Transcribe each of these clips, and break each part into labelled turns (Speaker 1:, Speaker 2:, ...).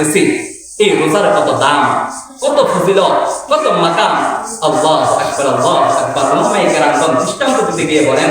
Speaker 1: রাখতেছি এই রোজার কত দাম কত ফজিলত, কত মাকাম। আল্লাহ আকবার আল্লাহ আকবার। ওলামায়ে কেরামগণ দৃষ্টান্ত দিতে গিয়ে বলেন,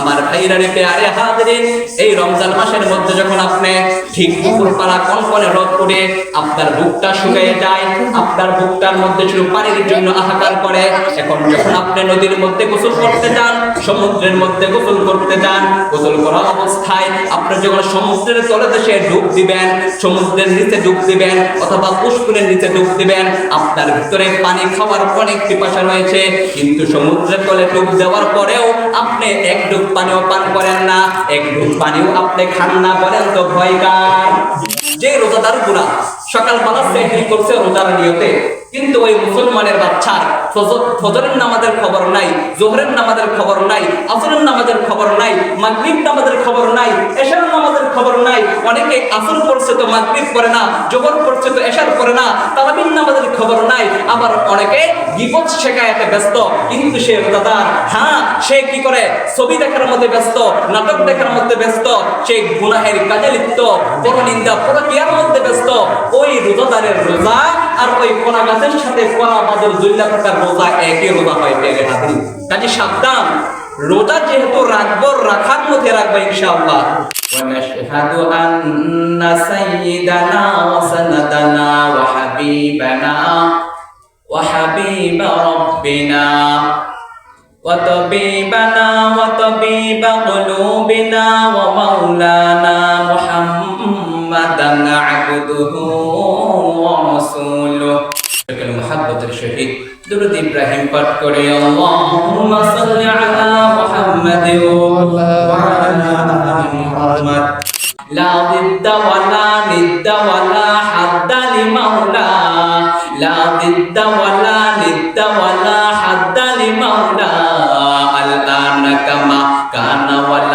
Speaker 1: আমার ভাইরা রে পেয়ারে হাজরিন, এই রমজান মাসের মধ্যে যখন আপনি ঠিক দুপুর পাড়া কনকনে রোদ করে আপনার বুকটা শুকিয়ে যায়, আপনার বুকটার মধ্যে শুধু পানির জন্য হাহাকার করে, এখন যখন আপনি নদীর মধ্যে গোসল করতে যান, সমুদ্রের মধ্যে গোসল করতে যান, গোসল করা অবস্থায় আপনি যখন সমুদ্রের তলে দেশে ডুব দিবেন, সমুদ্রের নিচে ডুব দিবেন অথবা পুষ্করের নিচে ডুব দিবেন আপনার ভিতরে পানি খাওয়ার অনেক পিপাসা রয়েছে, কিন্তু সমুদ্রের তলে ডুব দেওয়ার পরেও আপনি এক ডুব পানিও পান করেন না, এক ডুব পানিও আপনি খান না বলেন তো ভয় কার? যে রোজাদার গুণা সকালবেলা সেহরি করছে রোজার নিয়তে কিন্তু ওই মুসলমানের বাচ্চার ফজরের নামাজের খবর নাই, জোহরের নামাজের খবর নাই, আসরের নামাজের খবর নাই, মাগরিব নামাজের খবর নাই, এশার নামাজের খবর নাই। অনেকে আসর পড়ছে তো মাগরিব পড়ে না, জোহর পড়ছে তো এশার পড়ে না তারাবিন নামাজের খবর নাই। আবার অনেকে বিপদ শেখায়াতে ব্যস্ত, কিন্তু সে রোজাদার হ্যাঁ সে কি করে? ছবি দেখার মধ্যে ব্যস্ত, নাটক দেখার মধ্যে ব্যস্ত, সে গুনাহের কাজে লিপ্ত বড় নিন্দা প্রক্রিয়ার মধ্যে ব্যস্ত। ওই রোজাদারের রোজা আর ওই কোনা গাছের সাথে কোনা বাদর জুল্লা থাকার রোজা একই রোজা হয় পেয়ে হাজির কাজে সাবধান রোজা যেহেতু রাখবো রাখার মধ্যে রাখবো ইনশাআল্লাহ ونشهد أن سيدنا وسندنا وحبيبنا وحبيب ربنا وطبيبنا وطبيب قلوبنا ومولانا محمدا عبده ورسوله محبة الشهيد درود إبراهيم قد اللهم صل على محمد وعلى محمد. لا ضد ولا ند ولا حد لمولاه لا ضد ولا ند ولا حد لمولاه الآن كما كان ولا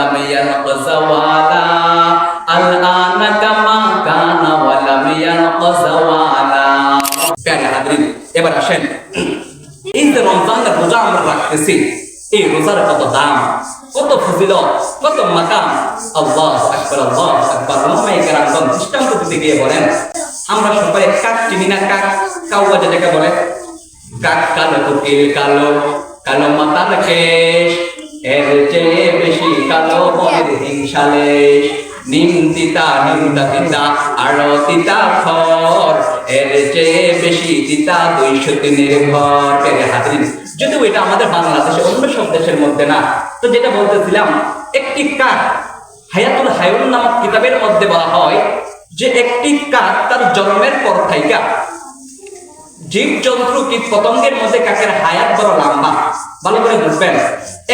Speaker 1: এবার আসেন। এই যে রমজানের রোজা আমরা রাখতেছি, এই রোজার কত দাম, কত ফজিলত, কত মাকাম। আল্লাহ আল্লাহ দৃষ্টান্ত দিতে গিয়ে বলেন, আমরা সবাই কাক চিনি না কাক? যেটাকে বলে, কাক কালো কোকিল কালো কালো মাতার কেশ, এর চেয়ে বেশি কালো হিংসালেশ তিতা খর এর চেয়ে বেশি আমাদের বাংলাদেশে অন্য সব দেশের মধ্যে না, তো যেটা বলতেছিলাম, একটি কাক হায়াতুল নামক কিতাবের মধ্যে বলা হয় যে একটি কাক তার জন্মের পর থাইকা জীব জন্তু কীট পতঙ্গের মধ্যে কাকের হায়াত বড় লম্বা। ভালো করে বুঝবেন।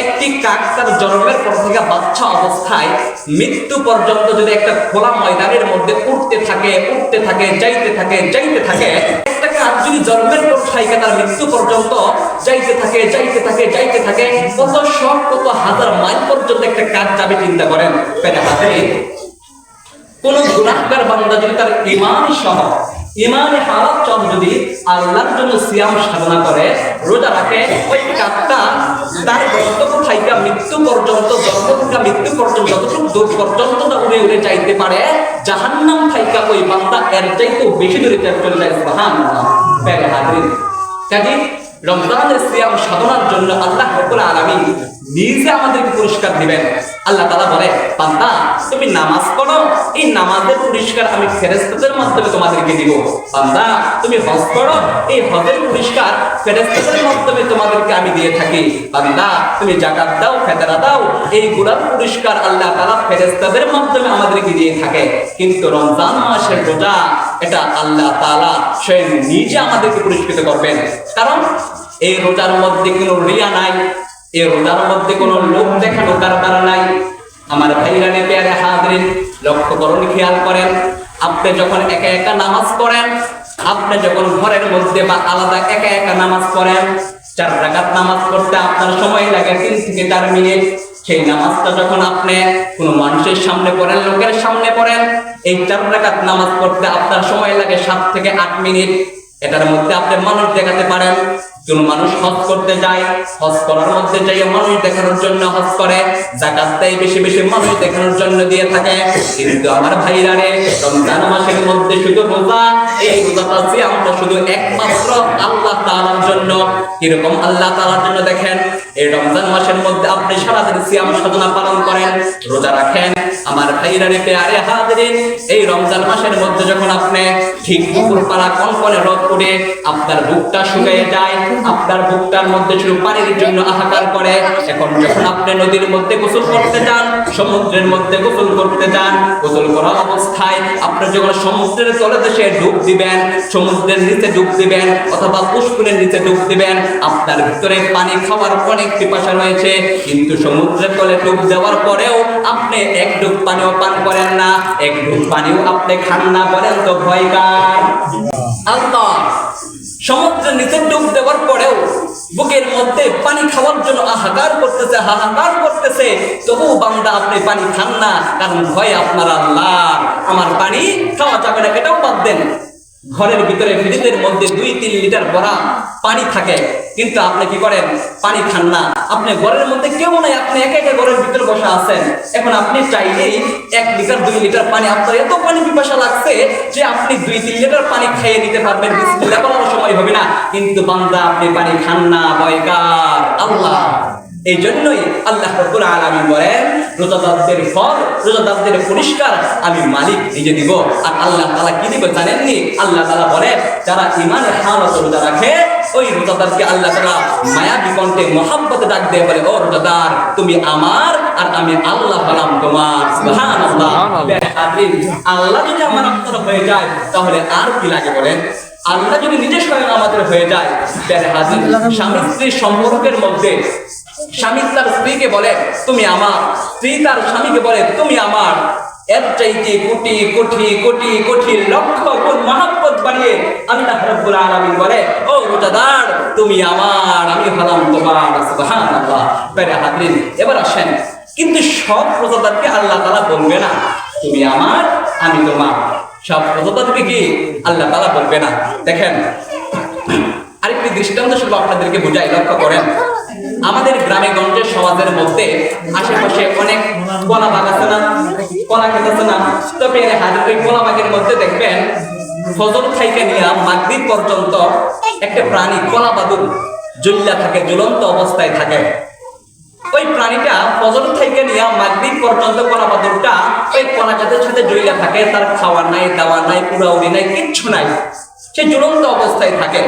Speaker 1: একটি কাক তার জন্মের পর থেকে বাচ্চা অবস্থায় মৃত্যু পর্যন্ত যদি একটা খোলা ময়দানের মধ্যে উঠতে থাকে উঠতে থাকে, যাইতে থাকে যাইতে থাকে, একটা কাক যদি জন্মের পর থেকে তার মৃত্যু পর্যন্ত যাইতে থাকে যাইতে থাকে যাইতে থাকে, কত শত, কত হাজার মাইল পর্যন্ত একটা কাক যাবে চিন্তা করেন পেরে হাতে। কোন গুনাহগার বান্দা যদি তার ইমান সহ ইমানে হারাত চল যদি আল্লাহর জন্য সিয়াম সাধনা করে, রোজা রাখে, ওই কাকটা তার বক্তব্য থাইকা মৃত্যু পর্যন্ত, জন্ম থেকে মৃত্যু পর্যন্ত, যতটুকু দূর পর্যন্ত না উড়ে উড়ে যাইতে পারে, জাহান্নাম থাইকা ওই বান্দা এর চাইতেও বেশি দূরে চলে যায় প্যারে হাজির। কাজে রমজানের সিয়াম সাধনার জন্য আল্লাহ আলামিন নিজে আমাদেরকে পুরস্কার দিবেন। আল্লাহ তাআলা বলে, বান্দা, তুমি নামাজ পড়ো, এই নামাজের পুরস্কার আমি ফেরেশতাদের মাধ্যমে তোমাদেরকে দিব। বান্দা, তুমি হজ করো, এই হজের পুরস্কার ফেরেশতাদের মাধ্যমে তোমাদেরকে আমি দিয়ে থাকি। বান্দা, তুমি জাকাত দাও ফেতরা দাও, এই গুলার পুরস্কার আল্লাহ তাআলা ফেরেশতাদের মাধ্যমে আমাদেরকে দিয়ে থাকে। কিন্তু রমজান মাসের রোজা, এটা আল্লাহ তাআলা স্বয়ং নিজে আমাদেরকে পুরস্কৃত করবেন। কারণ এই রোজার মধ্যে কোনো রিয়া নাই। এই মধ্যে কোনো লোক দেখানো কারবার নাই। আমার ভাইরা হাজরিন, লক্ষ্য করুন, খেয়াল করেন, আপনি যখন একা একা নামাজ পড়েন, আপনি যখন ঘরের মধ্যে বা আলাদা একা একা নামাজ পড়েন, চার রাকাত নামাজ পড়তে আপনার সময় লাগে, তিন থেকে চার মিনিট। সেই নামাজটা যখন আপনি কোনো মানুষের সামনে পড়েন, লোকের সামনে পড়েন, এই চার রাকাত নামাজ পড়তে আপনার সময় লাগে সাত থেকে আট মিনিট। এটার মধ্যে আপনি মানুষ দেখাতে পারেন। কোন মানুষ হজ করতে যায়, হজ করার মধ্যে যাই মানুষ দেখানোর জন্য হজ করে জাকাত দেয় বেশি বেশি মানুষ দেখানোর জন্য দিয়ে থাকে। কিন্তু আমার ভাইরা রে, রমজান মাসের মধ্যে শুধু রোজা, এই রোজাটা সিয়ামটা শুধু একমাত্র আল্লাহ তাআলার জন্য। এরকম আল্লাহ তাআলার জন্য দেখেন, এই রমজান মাসের মধ্যে আপনি সারাদিন সিয়াম সাধনা পালন করেন, রোজা রাখেন। আমার ভাইরা রে পেয়ারে হাজিরিন, এই রমজান মাসের মধ্যে যখন আপনি ঠিক দুপুর পাড়া কনকনে রোদ করে আপনার বুকটা শুকিয়ে যায় আপনার বুকটার মধ্যে শুধু পানির জন্য হাহাকার করে। এখন যখন আপনি নদীর মধ্যে গোসল করতে যান, সমুদ্রের মধ্যে গোসল করতে যান, গোসল করা অবস্থায় আপনি যখন সমুদ্রের তলে দেশে ডুব দিবেন, সমুদ্রের নিচে ডুব দিবেন অথবা পুষ্করের নিচে ডুব দিবেন, আপনার ভিতরে পানি খাওয়ার অনেক পিপাসা রয়েছে। কিন্তু সমুদ্রের তলে ডুব দেওয়ার পরেও আপনি এক ডুব পানিও পান করেন না, এক ডুব পানিও আপনি খান না বলেন তো ভয় কার? সমুদ্রের নিচে মধ্যে পানি খাওয়ার জন্য হাহাকার করতেছে হাহাকার করতেছে। তবু বান্দা আপনি পানি খান না, কারণ ভয় আপনার আল্লাহ আমার পানি খাওয়া যাবে না, এটাও বাদ দেন। ঘরের ভিতরে ফ্রিজের মধ্যে দুই, তিন লিটার ভরা পানি থাকে। কিন্তু আপনি কি করেন? পানি খান না। আপনি ঘরের মধ্যে কেউ নাই, আপনি একা একা ঘরের ভিতরে বসে আছেন। এখন আপনি চাইলেই এক লিটার, দুই লিটার পানি, আপনার এত পানি পিপাসা লাগছে যে আপনি দুই, তিন লিটার পানি খাইয়ে নিতে পারবেন। বলার সময় হবে না। কিন্তু বান্দা, আপনি পানি খান না বয়কার আল্লাহ। এই জন্যই আল্লাহ রব্বুল আলামিন বলেন রোজাদারদের ফল রোজাদারদের পুরস্কার আমি মালিক নিজে দিব। আর আল্লাহ তাআলা কি দিবে জানেননি? আল্লাহ তাআলা বলে যারা ইমানের হালত রোজা রাখে ওই রোজাদারকে আল্লাহ তাআলা মায়া বিকণ্ঠে মহাব্বতে ডাক দিয়ে বলে ও রোজাদার তুমি আমার আর আমি আল্লাহ হলাম তোমার। আল্লাহ যদি আমার আপনার হয়ে যায় তাহলে আর কি লাগে বলেন? আল্লাহ যদি নিজে স্বয়ং আমাদের হয়ে যায় স্বামী স্ত্রীর সম্পর্কের মধ্যে স্বামী তার স্ত্রীকে বলে, তুমি আমার। স্ত্রী তার স্বামীকে বলে, তুমি আমার। এর চাইতে কোটি কোটি কোটি কোটি লক্ষ গুণ মহাব্বত বাড়িয়ে আল্লাহ রাব্বুল আলামিন বলে, ও রোজাদার, তুমি আমার, আমি হলাম তোমার। সুবহানাল্লাহ। প্যারে হাজির এবার আসেন। কিন্তু সব রোজাদারকে আল্লাহ তাআলা বলবে না, তুমি আমার, আমি তোমার। সব রোজাদারকে কি আল্লাহ তাআলা বলবে না? দেখেন, আরেকটি দৃষ্টান্ত শুধু আপনাদেরকে বুঝাই, লক্ষ্য করেন। সমাজের মধ্যে আশেপাশে অনেক কলা বাগ আছে না? কলা খেত আছে না? তবে হাজার ওই কলা বাগের মধ্যে দেখবেন ফজল থাইকে নিয়ে মাগরিব পর্যন্ত একটা প্রাণী কলা বাদুর জ্বলিয়া থাকে, জ্বলন্ত অবস্থায় থাকে। ওই প্রাণীটা ফজল থেকে নিয়ে মাগরিব পর্যন্ত কলা বাদুরটা ওই কলা গাছের সাথে জড়িয়ে থাকে, তার খাওয়া নাই, দাওয়া নাই পুরাউনি নাই, কিচ্ছু নাই। সে জ্বলন্ত অবস্থায় থাকে।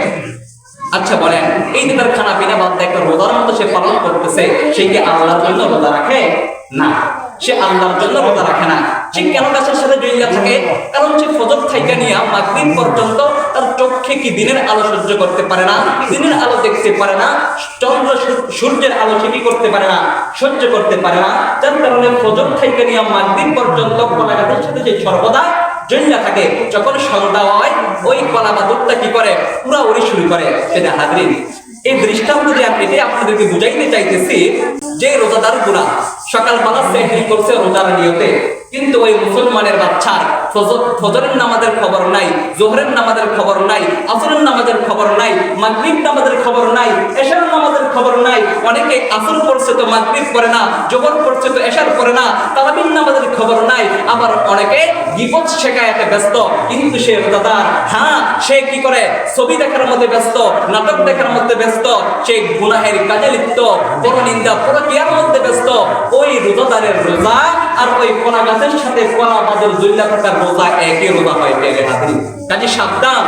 Speaker 1: আচ্ছা বলেন, এই যে তার খানা পিনা বাদ একটা রোজার মতো সে পালন করতেছে, সে কি আল্লাহর জন্য রোজা রাখে? না, সে আল্লাহর জন্য রোজা রাখে না। সে কেন গাছের সাথে জড়িয়ে থাকে? কারণ সে ফজর থেকে নিয়ে মাগরিব পর্যন্ত তার চোখে কি দিনের আলো সহ্য করতে পারে না? দিনের আলো দেখতে পারে না। চন্দ্র সূর্যের আলো সে কি করতে পারে না? সহ্য করতে পারে না। যার কারণে ফজর থেকে নিয়ে মাগরিব পর্যন্ত কলা গাছের সাথে সে সর্বদা জল্লা থাকে, যখন সন্ধ্যা হয়, ওই কলা বাদুরটা কি করে? পুরা উড়ি শুরু করে সেটা হাজরিন। এই দৃষ্টান্ত যে আপনি আপনাদেরকে বুঝাইতে চাইতেছি, যে রোজাদার গুণা সকালবেলা সেহরি করছে রোজার নিয়তে। কিন্তু ওই মুসলমানের বাচ্চার ফজরের নামাজের খবর নাই, জোহরের নামাজের খবর নাই, আসরের নামাজের খবর নাই, মাগরিব নামাজের খবর নাই, এশার নামাজের খবর নাই। অনেকে আসর পড়ছে তো মাগরিব পড়ে না, জোহর পড়ছে তো এশার পড়ে না তারাবিন নামাজের খবর নাই। আবার অনেকে বিপদ শেখায়াতে ব্যস্ত, কিন্তু সে রোজাদার হ্যাঁ সে কি করে? ছবি দেখার মধ্যে ব্যস্ত, নাটক দেখার মধ্যে ব্যস্ত, সে গুনাহের কাজে লিপ্ত বড় নিন্দা বড় কিয়ার মধ্যে ব্যস্ত ওই রোজাদারের রোজা আর ওই কোনা গাছের সাথে কোনা বাদল জুল্লা থাকার রোজা একই রোজা হয় পেরে হাতে কাজে সাবধান,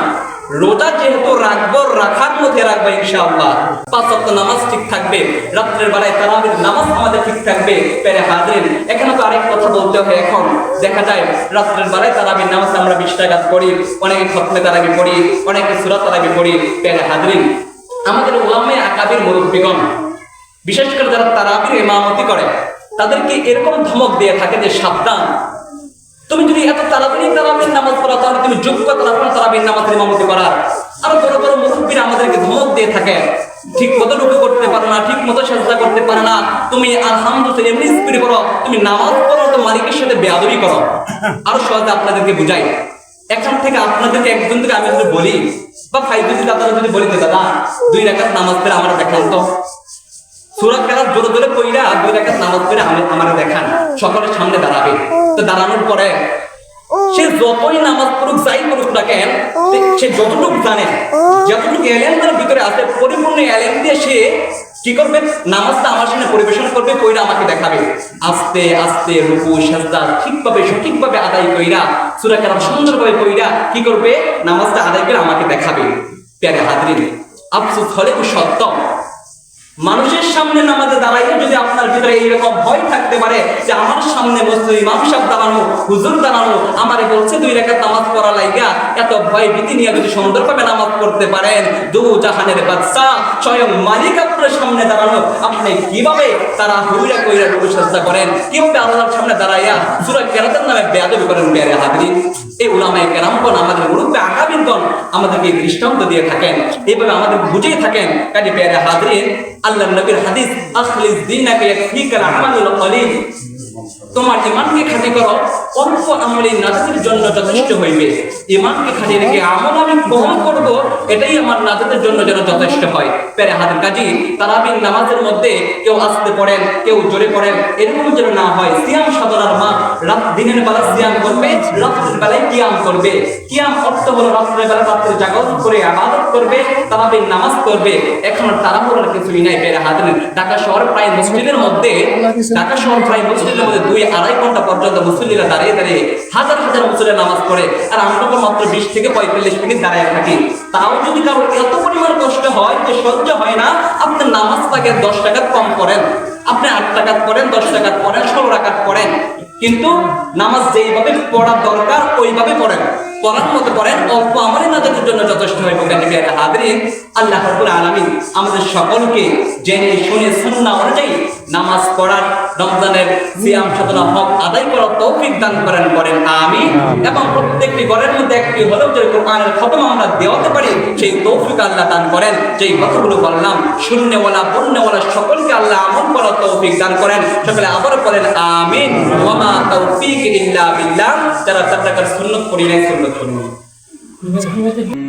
Speaker 1: রোজা যেহেতু রাখব, রাখার মধ্যে রাখব ইনশাআল্লাহ। পাঁচ ওয়াক্ত নামাজ ঠিক থাকবে, রাত্রের বেলায় তারাবির নামাজ আমাদের ঠিক থাকবে, পেরে হাজির এখানে তো আরেক কথা বলতে হয় এখন, দেখা যায় রাত্রের বেলায় তারাবির নামাজ আমরা বিশ টাকা পড়ি, অনেকে খতমে তারাবি পড়ি, অনেকে সুরাত তারাবি পড়ি, পেরে হাজির আমাদের ওলামে আকাবির মুরব্বীগণ, বিশেষ করে যারা তারাবির ইমামতি করে তাদেরকে এরকম ধমক দিয়ে থাকে যে সাবধান। তুমি যদি এত তাড়াতাড়ি তারাবির নামাজ পড়া, তাহলে তুমি যোগ্যতা রাখো না তারাবির নামাজের ইমামতি করার আরও বড় বড় মুরব্বীরা আমাদেরকে ধমক দিয়ে থাকে। ঠিক মতো রুকু করতে পারো না, ঠিক মতো সাজদা করতে পারো না। তুমি আলহামদুলিল্লাহ এমনি স্পিড করো, তুমি নামাজ পড়ো তো মালিকের সাথে বেয়াদবি করো। আরও সহজে আপনাদেরকে বুঝাই। এখান থেকে আপনাদেরকে একজন থেকে আমি যদি বলি, বা ফাইভ যদি আপনারা যদি বলি দাদা, দুই রাকাত নামাজ পেলে আমার দেখান তো। সুরাত কালার জোরে জোরে কইরা দুই রাকাত নামাজ আমি আমার দেখান। সকলের সামনে দাঁড়াবে। তো দাঁড়ানোর পরে সে যতই নামাজ পড়ুক, যাই করুক না কেন, সে যতটুকু জানে, যতটুকু এলেন তার ভিতরে আছে, পরিপূর্ণ এলেন দিয়ে সে কি করবে? নামাজটা আমার সামনে পরিবেশন করবে কইরা আমাকে দেখাবে। আস্তে আস্তে, রুকু, সাজদা ঠিকভাবে, সঠিকভাবে আদায় কইরা, সূরা কালাম সুন্দরভাবে কইরা কি করবে? নামাজটা আদায় করে আমাকে দেখাবে। প্যারে হাজরিন, আফসোস হলে সত্য? মানুষের সামনে নামাজে দাঁড়াইলে যদি আপনার ভিতরে এইরকম ভয় থাকতে পারে যে আমার সামনে মসজিদ ইমাম সাহেব দাঁড়ানো, হুজুর দাঁড়ানো, আমারে বলছে দুই রেখাত নামাজ পড়া লাইগা, এত ভয় ভীতি নিয়ে যদি সুন্দরভাবে নামাজ পড়তে পারেন, দু জাহানের বাদশা স্বয়ং মালিক আপনার সামনে দাঁড়ানো, আপনি কীভাবে তারা হুইরা কইরা রূপ চেষ্টা করেন? কীভাবে আল্লাহর সামনে দাঁড়াইয়া সূরা কেরাতের নামে বেয়াদবি করেন? বেয়ারে হাজরিন এই উলামায়ে কেরামগণ, আমাদের মুরব্বী আকাবিরগণ আমাদেরকে দৃষ্টান্ত দিয়ে থাকেন। এইভাবে আমাদের বুঝেই থাকেন। কাজে বেয়ারে হাজরিন আল্লাহ নবীর হাদিস আখলিস দিনাকে ইয়াকফিকাল আমালুল কলিল তোমার ইমানকে খাঁটি করো, অল্প আমলি নাজাতের জন্য যথেষ্ট হইবে। ইমানকে খাঁটি রেখে আমল আমি কম করব, এটাই আমার নাজাতের জন্য যেন যথেষ্ট হয়। পেরে হাতের কাজী, তারাবির নামাজের মধ্যে কেউ আসতে পড়েন, কেউ জোরে পড়েন, এরকম যেন না হয়। সিয়াম সাধনার মা রাত দিনের বেলা সিয়াম করবে রাত্রের বেলায় কিয়াম করবে। কিয়াম অর্থ হলো রাত্রের বেলা রাত্রে জাগরণ করে আবাদত করবে, তারাবির নামাজ করবে এখন তাড়াহুড়োর কিছুই নাই পেরে হাতের ঢাকা শহর প্রায় মসজিদের মধ্যে, ঢাকা শহর প্রায় মসজিদের মধ্যে দুই আড়াই ঘণ্টা পর্যন্ত মুসল্লিরা দাঁড়িয়ে দাঁড়িয়ে হাজার হাজার মুসল্লি নামাজ পড়ে, আর আমরা তো মাত্র বিশ থেকে পঁয়তাল্লিশ মিনিট দাঁড়িয়ে থাকি, তাও যদি কারও এত পরিমাণ কষ্ট হয় যে সহ্য হয় না, আপনি নামাজ তাকে দশ টাকা কম করেন, আপনি আট টাকা করেন, দশ টাকা করেন, ষোলো টাকা করেন, কিন্তু নামাজ যেইভাবে পড়া দরকার, ওইভাবে পড়েন। পড়ার মতো পড়েন অল্প আমারই জন্য যথেষ্ট হয়ে হাদরিন আল্লাহ আলামিন আমাদের সকলকে জেনে শুনে অনুযায়ী নামাজ পড়ার রমজানের সিয়াম সাধনা হক আদায় করার তৌফিক দান করেন করেন আমিন। এবং প্রত্যেকটি ঘরের মধ্যে একটি হলেও যে কোরআনের খতম আমরা দেওয়াতে পারি সেই তৌফিক আল্লাহ দান করেন। যেই কথাগুলো বললাম শূন্যওয়ালা সকলকে আল্লাহ আমল করার তৌফিক দান করেন। সকলে আবার বলেন আমিন। ওয়ামা তৌফিক ইল্লা বিল্লাহ। যারা তার সুন্নত করি নাই সুন্নত করুন